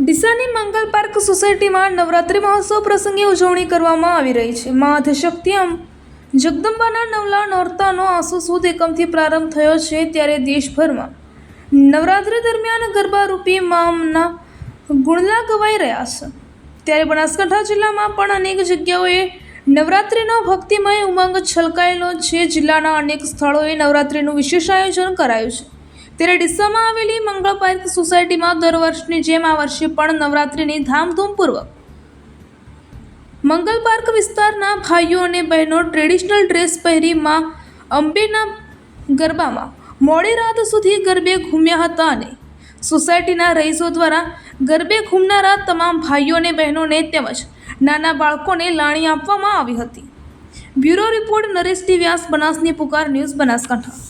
ડીસાની મંગલ park સોસાયટીમાં નવરાત્રિ મહોત્સવ પ્રસંગે ઉજવણી કરવામાં આવી રહી છે. મા શક્તિયમ જગદંબાના નવલા નોરતાનો આસો સુદ એકમથી પ્રારંભ થયો છે ત્યારે દેશભરમાં નવરાત્રિ દરમિયાન ગરબા રૂપી મામના ગુણલા ગવાઈ રહ્યા છે. ત્યારે બનાસકાંઠા જિલ્લામાં પણ અનેક જગ્યાઓએ નવરાત્રિનો ભક્તિમય ઉમંગ છલકાયેલો છે. જિલ્લાના અનેક સ્થળોએ નવરાત્રિનું વિશેષ આયોજન કરાયું છે. ત્યારે ડીસામાં આવેલી મંગળ પાર્ક સોસાયટીમાં દર વર્ષની જેમ આ વર્ષે પણ નવરાત્રિની ધામધૂમપૂર્વક મંગલ પાર્ક વિસ્તારના ભાઈઓ અને બહેનો ટ્રેડિશનલ ડ્રેસ પહેરી માં અંબેના ગરબામાં મોડી રાત સુધી ગરબે ઘૂમ્યા હતા અને સોસાયટીના રહીશો દ્વારા ગરબે ઘૂમનારા તમામ ભાઈઓ અને બહેનોને તેમજ નાના બાળકોને લાણી આપવામાં આવી હતી. Bureau report Naresh T Vyas, બનાસની પુકાર news Banaskantha.